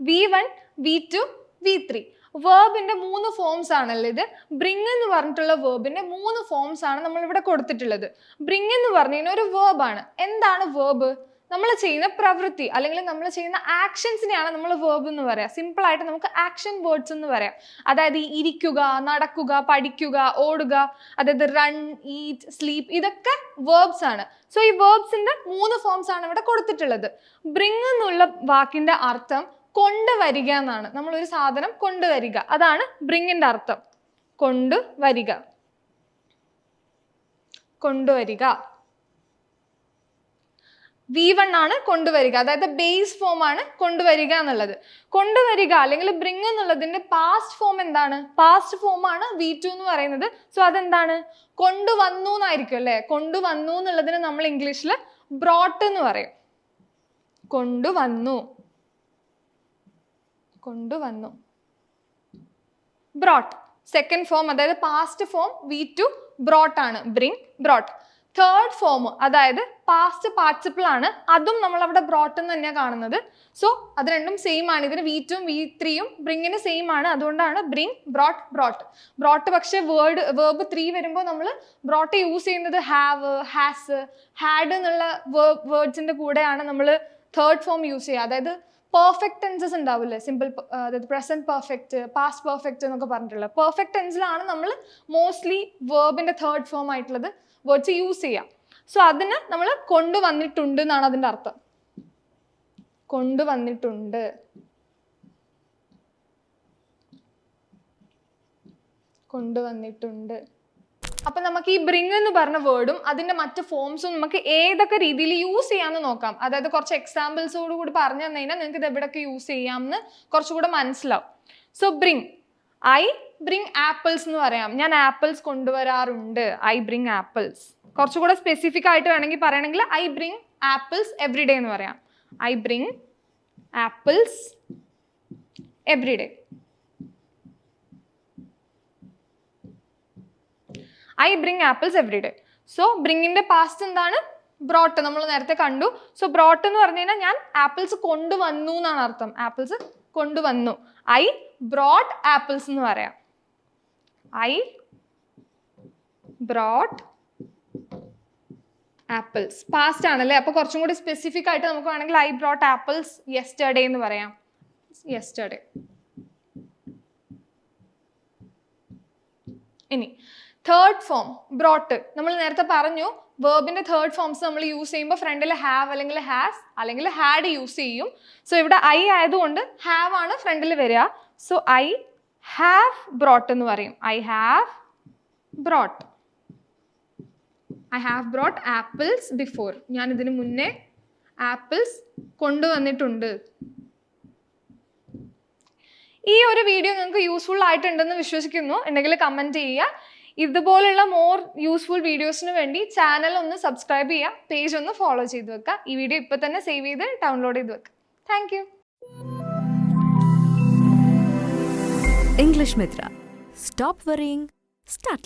V one V two V three. വേർബിന്റെ മൂന്ന് forms ആണല്ലോ ഇത്? ബ്രിങ് എന്ന് പറഞ്ഞിട്ടുള്ള വേർബിന്റെ മൂന്ന് ഫോംസ് ആണ് നമ്മൾ ഇവിടെ കൊടുത്തിട്ടുള്ളത്. ബ്രിങ് എന്ന് പറഞ്ഞു കഴിഞ്ഞാൽ ഒരു ആണ്. എന്താണ് വേർബ് നമ്മൾ ചെയ്യുന്ന പ്രവൃത്തി അല്ലെങ്കിൽ നമ്മൾ ചെയ്യുന്ന ആക്ഷൻസിനെയാണ് നമ്മൾ വേർബ് എന്ന് പറയാം. സിമ്പിൾ ആയിട്ട് നമുക്ക് ആക്ഷൻ വേർഡ്സ് എന്ന് പറയാം. അതായത് ഈ ഇരിക്കുക നടക്കുക പഠിക്കുക ഓടുക അതായത് റൺ ഈറ്റ് സ്ലീപ്പ് ഇതൊക്കെ വേർബ്സ് ആണ്. സോ ഈ വേർബ്സിന്റെ മൂന്ന് ഫോംസ് ആണ് ഇവിടെ കൊടുത്തിട്ടുള്ളത്. ബ്രിങ് എന്നുള്ള വാക്കിന്റെ അർത്ഥം കൊണ്ടുവരിക എന്നാണ് നമ്മൾ ഒരു സാധനം കൊണ്ടുവരിക. അതാണ് ബ്രിങ്ങിന്റെ അർത്ഥം. കൊണ്ടുവരിക. കൊണ്ടുവരിക. വി വൺ ആണ് കൊണ്ടുവരിക. അതായത് ബേസ് ഫോം ആണ് കൊണ്ടുവരിക എന്നുള്ളത്. കൊണ്ടുവരിക അല്ലെങ്കിൽ ബ്രിങ് എന്നുള്ളതിന്റെ പാസ്റ്റ് ഫോം എന്താണ്? പാസ്റ്റ് ഫോം ആണ് വി ടു എന്ന് പറയുന്നത്. സോ അതെന്താണ്? കൊണ്ടുവന്നു എന്നായിരിക്കും അല്ലേ? കൊണ്ടുവന്നു എന്നുള്ളതിന് നമ്മൾ ഇംഗ്ലീഷിൽ ബ്രോട്ട് എന്ന് പറയും. കൊണ്ടുവന്നു. കൊണ്ടുവന്നു. ബ്രോട്ട് സെക്കൻഡ് ഫോം അതായത് past form V two brought ആണ്. ബ്രിങ് ബ്രോട്ട് തേർഡ് ഫോം അതായത് പാസ്റ്റ് പാർട്ടിസിപ്പിൾ ആണ്. അതും നമ്മൾ അവിടെ ബ്രോട്ട് എന്ന് തന്നെയാണ് കാണുന്നത്. സോ അത് രണ്ടും സെയിം ആണ്. ഇതിന് വി ടും വി ത്രീയും ബ്രിങ്ങിന് സെയിം ആണ്. അതുകൊണ്ടാണ് ബ്രിങ് ബ്രോട്ട് ബ്രോട്ട് ബ്രോട്ട് പക്ഷേ വേർഡ് വേർബ് ത്രീ വരുമ്പോൾ നമ്മൾ ബ്രോട്ട് യൂസ് ചെയ്യുന്നത് ഹാവ് ഹാസ് ഹാഡ് എന്നുള്ള വേർഡ്സിന്റെ കൂടെയാണ് നമ്മൾ തേർഡ് ഫോം യൂസ് ചെയ്യുക. അതായത് പെർഫെക്റ്റ് ടെൻസസ് ഉണ്ടാവില്ലേ സിമ്പിൾ അതായത് പ്രസന്റ് പെർഫെക്റ്റ് പാസ്റ്റ് പെർഫെക്റ്റ് എന്നൊക്കെ പറഞ്ഞിട്ടുള്ളത്. പെർഫെക്റ്റ് ടെൻസിലാണ് നമ്മൾ മോസ്റ്റ്ലി വേർബിന്റെ തേർഡ് ഫോം ആയിട്ടുള്ളത് വേർഡ്സ് യൂസ് ചെയ്യാം. സോ അതിന് നമ്മൾ കൊണ്ടുവന്നിട്ടുണ്ട് എന്നാണ് അതിന്റെ അർത്ഥം. കൊണ്ടുവന്നിട്ടുണ്ട്. കൊണ്ടുവന്നിട്ടുണ്ട്. അപ്പൊ നമുക്ക് ഈ ബ്രിങ് എന്ന് പറഞ്ഞ വേർഡും അതിന്റെ മറ്റ് ഫോംസും നമുക്ക് ഏതൊക്കെ രീതിയിൽ യൂസ് ചെയ്യാമെന്ന് നോക്കാം. അതായത് കുറച്ച് എക്സാമ്പിൾസോട് കൂടി പറഞ്ഞു തന്നു കഴിഞ്ഞാൽ നിങ്ങൾക്ക് ഇത് എവിടെയൊക്കെ യൂസ് ചെയ്യാമെന്ന് കുറച്ചുകൂടെ മനസ്സിലാവും. So bring I bring apples എന്ന് പറയാം. ഞാൻ ആപ്പിൾസ് കൊണ്ടുവരാറുണ്ട്. ഐ ബ്രിങ് ആപ്പിൾസ് കുറച്ചുകൂടെ സ്പെസിഫിക് ആയിട്ട് വേണമെങ്കിൽ പറയണമെങ്കിൽ ഐ ബ്രിങ് ആപ്പിൾസ് എവറി എന്ന് പറയാം. I bring apples every I bring apples every day so ബ്രിങ്ങിന്റെ past എന്താണ്? ബ്രോട്ട് നമ്മൾ നേരത്തെ കണ്ടു. സോ ബ്രോട്ട് എന്ന് പറഞ്ഞു കഴിഞ്ഞാൽ ഞാൻ ആപ്പിൾസ് കൊണ്ടുവന്നു എന്നാണ് അർത്ഥം. ആപ്പിൾസ് കൊണ്ടുവന്നു. ഐ ബ്രോട്ട് ആപ്പിൾസ് എന്ന് പറയാം. ഐ ബ്രോട്ട് ആപ്പിൾസ് പാസ്റ്റ് ആണല്ലേ? അപ്പൊ കുറച്ചും കൂടി സ്പെസിഫിക് ആയിട്ട് നമുക്ക് വേണമെങ്കിൽ ഐ ബ്രോട്ട് ആപ്പിൾസ് യെസ്റ്റർഡേ എന്ന് പറയാം. യെസ്റ്റർഡേ ഇനി തേർഡ് ഫോം ബ്രോട്ട് നമ്മൾ നേരത്തെ പറഞ്ഞു വേർബിന്റെ തേർഡ് ഫോംസ് നമ്മൾ യൂസ് ചെയ്യുമ്പോൾ ഫ്രണ്ടിൽ ഹാവ് അല്ലെങ്കിൽ ഹാസ് അല്ലെങ്കിൽ ഹാഡ് യൂസ് ചെയ്യും. സോ ഇവിടെ ഐ ആയതുകൊണ്ട് ഹാവ് ആണ് ഫ്രണ്ടിൽ വരിക. സോ ഐ ഹാവ് ബ്രോട്ട് എന്ന് പറയും. I have brought I have brought apples before ഞാൻ ഇതിന് മുന്നേ ആപ്പിൾസ് കൊണ്ടുവന്നിട്ടുണ്ട്. ഈ ഒരു വീഡിയോ നിങ്ങൾക്ക് യൂസ്ഫുൾ ആയിട്ടുണ്ടെന്ന് വിശ്വസിക്കുന്നു. ഉണ്ടെങ്കിൽ കമന്റ് ചെയ്യുക. ഇതുപോലുള്ള മോർ യൂസ്ഫുൾ വീഡിയോസിന് വേണ്ടി ചാനൽ ഒന്ന് സബ്സ്ക്രൈബ് ചെയ്യുക പേജ് ഒന്ന് ഫോളോ ചെയ്ത് വെക്കുക ഈ വീഡിയോ ഇപ്പോൾ തന്നെ സേവ് ചെയ്ത് ഡൗൺലോഡ് ചെയ്ത് വെക്കുക thank you English Mitra. Stop worrying, start.